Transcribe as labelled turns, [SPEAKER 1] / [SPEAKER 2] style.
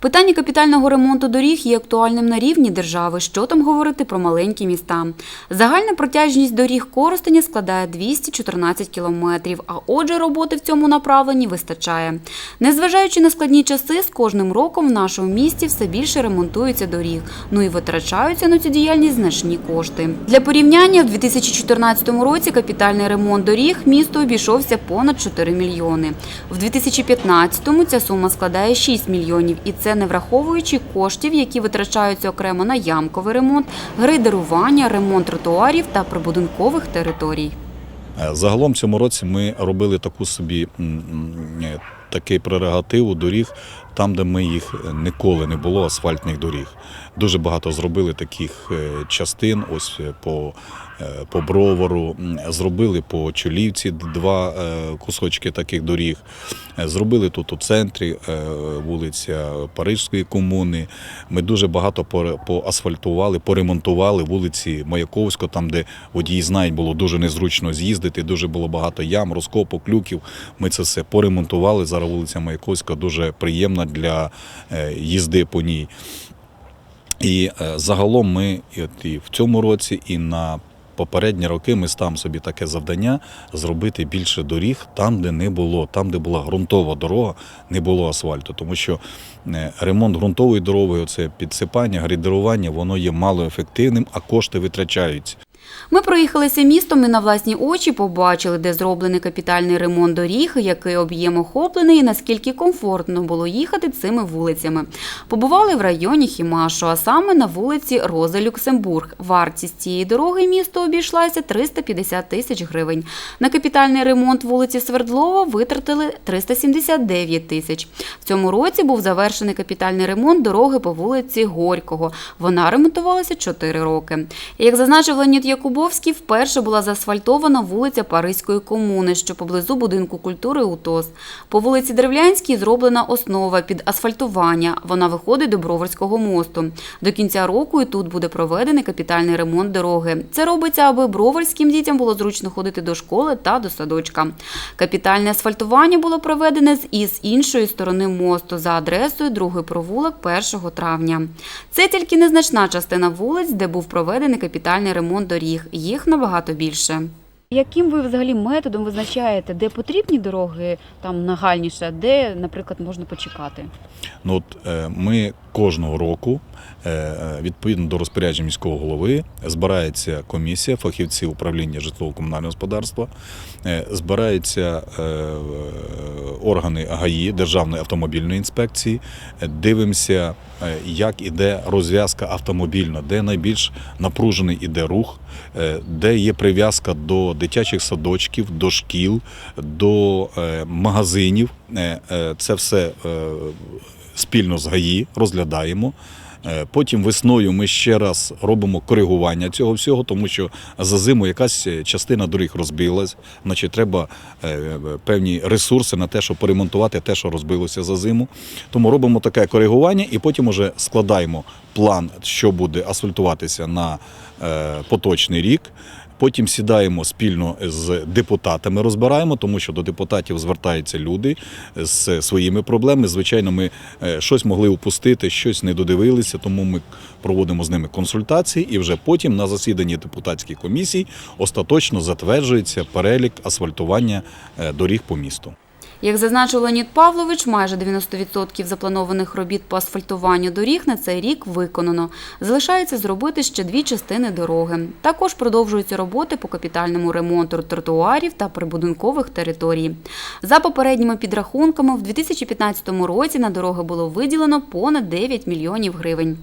[SPEAKER 1] Питання капітального ремонту доріг є актуальним на рівні держави. Що там говорити про маленькі міста? Загальна протяжність доріг Коростеня складає 214 кілометрів, а отже, роботи в цьому направленні вистачає. Незважаючи на складні часи, з кожним роком в нашому місті все більше ремонтується доріг. Ну і витрачаються на цю діяльність значні кошти. Для порівняння, в 2014 році капітальний ремонт доріг місту обійшовся понад 4 мільйони. В 2015-му ця сума складає 6 мільйонів, і це не враховуючи коштів, які витрачаються окремо на ямковий ремонт, грейдерування, ремонт тротуарів та прибудинкових територій.
[SPEAKER 2] Е, Загалом цьому році ми робили таку собі такий прерогатив у доріг, там, де ми їх ніколи не було, асфальтних доріг. Дуже багато зробили таких е, частин, ось е, по, е, по бровару, зробили по Чолівці два кусочки таких доріг. Зробили тут у центрі вулиця Парижської комуни. Ми дуже багато поасфальтували, поремонтували вулиці Маяковського, там, де водії знають, було дуже незручно з'їздити, дуже було багато ям, розкопок, люків. Ми це все поремонтували. Зараз вулиця Маяковська дуже приємна для е, їзди по ній. І е, загалом ми от і в цьому році, і на попередні роки ми ставимо собі таке завдання зробити більше доріг там, де не було, там, де була ґрунтова дорога, не було асфальту. Тому що е, ремонт ґрунтової дороги, це підсипання, грейдерування, воно є малоефективним, а кошти витрачаються.
[SPEAKER 1] Ми проїхалися містом і на власні очі побачили, де зроблений капітальний ремонт доріг, який об'єм охоплений і наскільки комфортно було їхати цими вулицями. Побували в районі Хімашу, а саме на вулиці Роза Люксембург. Вартість цієї дороги місту обійшлася 350 тисяч гривень. На капітальний ремонт вулиці Свердлова витратили 379 тисяч. В цьому році був завершений капітальний ремонт дороги по вулиці Горького. Вона ремонтувалася 4 роки. Як зазначив Леонід Якубовський, вперше була заасфальтована вулиця Паризької комуни, що поблизу будинку культури УТОС. По вулиці Древлянській зроблена основа під асфальтування. Вона виходить до Броварського мосту. До кінця року і тут буде проведений капітальний ремонт дороги. Це робиться, аби броварським дітям було зручно ходити до школи та до садочка. Капітальне асфальтування було проведене з із іншої сторони мосту за адресою другий провулок 1 травня. Це тільки незначна частина вулиць, де був проведений капітальний ремонт доріг. Їх набагато більше. Яким ви взагалі методом визначаєте, де потрібні дороги там нагальніше, а де, наприклад, можна почекати?
[SPEAKER 2] Ну, от, е, ми кожного року, е, е, відповідно до розпорядження міського голови, збирається комісія фахівців управління житлово-комунального господарства, е, збираються органи ГАІ, Державної автомобільної інспекції, дивимося, як іде розв'язка автомобільна, де найбільш напружений іде рух, де є прив'язка до дитячих садочків, до шкіл, до магазинів. Це все спільно з ГАІ розглядаємо. Е, Потім весною ми ще раз робимо коригування цього всього, тому що за зиму якась е, частина доріг розбилась, значить треба е, певні ресурси на те, щоб поремонтувати те, що розбилося за зиму. Тому робимо таке коригування і потім уже складаємо план, що буде асфальтуватися на поточний рік. Потім сідаємо спільно з депутатами, розбираємо, тому що до депутатів звертаються люди з своїми проблемами. Звичайно, ми е, щось могли упустити, щось не додивилися, тому ми проводимо з ними консультації, і вже потім на засіданні депутатських комісій остаточно затверджується перелік асфальтування е, доріг по місту.
[SPEAKER 1] Як зазначив Леонід Павлович, майже 90% запланованих робіт по асфальтуванню доріг на цей рік виконано. Залишається зробити ще дві частини дороги. Також продовжуються роботи по капітальному ремонту тротуарів та прибудинкових територій. За попередніми підрахунками, в 2015 році на дороги було виділено понад 9 мільйонів гривень.